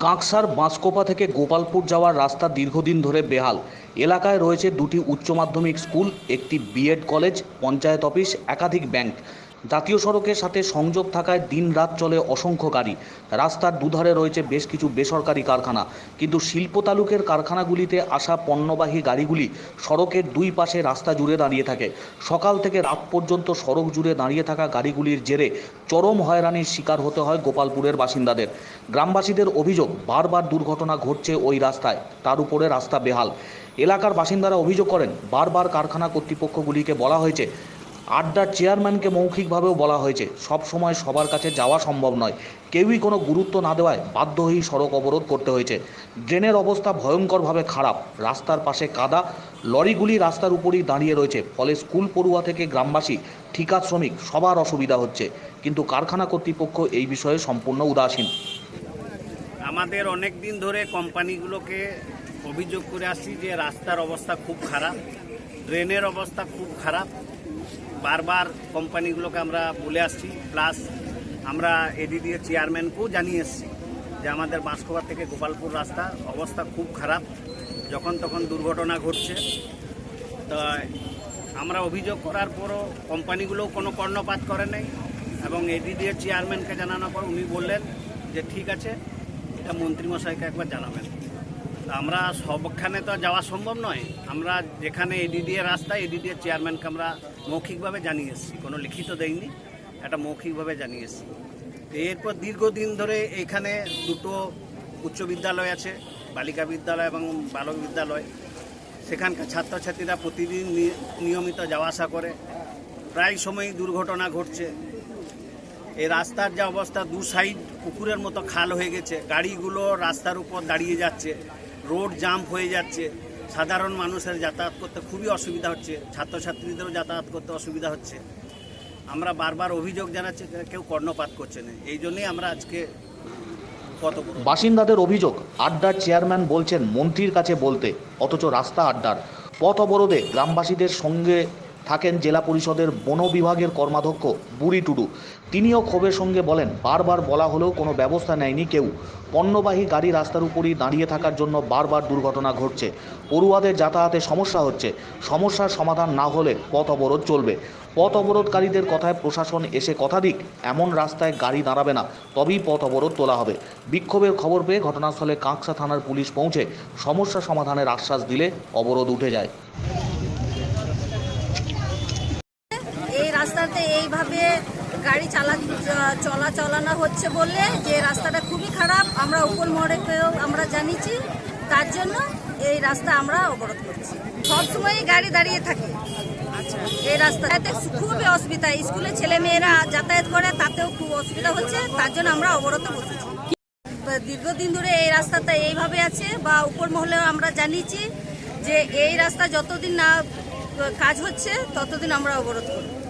কাঁকসার বাঁশকোপা থেকে গোপালপুর যাওয়ার রাস্তা দীর্ঘদিন ধরে বেহাল। এলাকায় রয়েছে দুটি উচ্চ মাধ্যমিক স্কুল, একটি বিএড কলেজ পঞ্চায়েত অফিস, একাধিক ব্যাংক জাতীয় সড়কের সাথে সংযোগ থাকায় দিনরাত চলে অসংখ্য গাড়ি। রাস্তার দুধারে রয়েছে বেশ কিছু বেসরকারি কারখানা। কিন্তু শিল্প তালুকের কারখানাগুলিতে আসা পণ্যবাহী গাড়িগুলি সড়কের দুই পাশে রাস্তা জুড়ে দাঁড়িয়ে থাকে। সকাল থেকে রাত পর্যন্ত সড়ক জুড়ে দাঁড়িয়ে থাকা গাড়িগুলির জেরে চরম হয়রানির শিকার হতে হয় গোপালপুরের বাসিন্দাদের। গ্রামবাসীদের অভিযোগ, বারবার দুর্ঘটনা ঘটছে ওই রাস্তায়, তার উপরে রাস্তা বেহাল। এলাকার বাসিন্দারা অভিযোগ করেন, বারবার কারখানা কর্তৃপক্ষগুলিকে বলা হয়েছে আড্ডার চেয়ারম্যানকে মৌখিকভাবেও বলা হয়েছে, সব সময় সবার কাছে যাওয়া সম্ভব নয়। কেউই কোনো গুরুত্ব না দেওয়ায় বাধ্য হয়েই সড়ক অবরোধ করতে হয়েছে। ড্রেনের অবস্থা ভয়ঙ্করভাবে খারাপ। রাস্তার পাশে কাদা, লরিগুলি রাস্তার উপরই দাঁড়িয়ে রয়েছে। ফলে স্কুল পড়ুয়া থেকে গ্রামবাসী, ঠিকা শ্রমিক, সবার অসুবিধা হচ্ছে। কিন্তু কারখানা কর্তৃপক্ষ এই বিষয়ে সম্পূর্ণ উদাসীন। আমাদের অনেক দিন ধরে কোম্পানিগুলোকে অভিযোগ করে আসছি যে রাস্তার অবস্থা খুব খারাপ, ড্রেনের অবস্থা খুব খারাপ। বারবার কোম্পানিগুলোকে আমরা বলে আসছি। প্লাস আমরা এডিডিএ চেয়ারম্যানকেও জানিয়ে এসেছি যে আমাদের বাঁশকোবা থেকে গোপালপুর রাস্তা অবস্থা খুব খারাপ। যখন তখন দুর্ঘটনা ঘটছে। তো আমরা অভিযোগ করার পরও কোম্পানিগুলোও কোনো কর্ণপাত করে নাই এবং এডিডিএ চেয়ারম্যানকে জানানোর পর উনি বললেন যে, ঠিক আছে, এটা মন্ত্রীমশাইকে একবার জানাবেন। আমরা সবখানে তো যাওয়া সম্ভব নয়। আমরা যেখানে এডিডিএ রাস্তা এডিডিএ চেয়ারম্যানকে আমরা মৌখিকভাবে জানিয়ে এসেছি। কোনো লিখিত দেয়নি এটা মৌখিকভাবে জানিয়ে এসেছি। এরপর দীর্ঘদিন ধরে এখানে দুটো উচ্চ বিদ্যালয় আছে, বালিকা বিদ্যালয় এবং বালক বিদ্যালয়। সেখানকার ছাত্রছাত্রীরা প্রতিদিন নিয়মিত যাওয়া আসা করে। প্রায় সময়ই দুর্ঘটনা ঘটছে। এই রাস্তার যা অবস্থা, দু সাইড পুকুরের মতো খাল হয়ে গেছে। গাড়িগুলো রাস্তার উপর দাঁড়িয়ে যাচ্ছে। রোড জাম হয়ে যাচ্ছে। সাধারণ মানুষের যাতায়াত করতে খুবই অসুবিধা হচ্ছে। ছাত্রছাত্রীদেরও যাতায়াত করতে অসুবিধা হচ্ছে। আমরা বারবার অভিযোগ জানাচ্ছি কেউ কর্ণপাত করছে না। এই জন্যই আমরা আজকে বাসিন্দাদের অভিযোগ, আড্ডার চেয়ারম্যান বলছেন, মন্ত্রীর কাছে বলতে, অথচ রাস্তা আড্ডার। পথ অবরোধে গ্রামবাসীদের সঙ্গে থাকেন জেলা পরিষদের বন বিভাগের কর্মাধ্যক্ষ বুড়ি টুডু। তিনিও ক্ষোভের সঙ্গে বলেন, বারবার বলা হলেও কোনো ব্যবস্থা নেয়নি কেউ। পণ্যবাহী গাড়ি রাস্তার উপরই দাঁড়িয়ে থাকার জন্য বারবার দুর্ঘটনা ঘটছে। পড়ুয়াদের যাতায়াতে সমস্যা হচ্ছে। সমস্যার সমাধান না হলে পথ অবরোধ চলবে। পথ অবরোধকারীদের কথায় প্রশাসন এসে কথা দিক, এমন রাস্তায় গাড়ি দাঁড়াবে না, তবেই পথ অবরোধ তোলা হবে। বিক্ষোভের খবর পেয়ে ঘটনাস্থলে কাঁকসা থানার পুলিশ পৌঁছে সমস্যা সমাধানের আশ্বাস দিলে অবরোধ উঠে যায় এই রাস্তাতে এইভাবে গাড়ি চালা চলা চালানো হচ্ছে বলে যে রাস্তাটা খুবই খারাপ আমরা উপর মোড়েকেও আমরা জানিয়েছি তার জন্য এই রাস্তা আমরা অবরোধ করছি। সবসময়ই গাড়ি দাঁড়িয়ে থাকে। আচ্ছা। এই রাস্তাতে খুবই অসুবিধা স্কুলে ছেলে মেয়েরা যাতায়াত করে তাতেও খুব অসুবিধা হচ্ছে তার জন্য আমরা অবরোধ বসেছি দীর্ঘদিন ধরে এই রাস্তাটা এইভাবে আছে বা উপর মহলেও আমরা জানিয়েছি যে এই রাস্তা যতদিন না কাজ হচ্ছে ততদিন আমরা অবরোধ করব।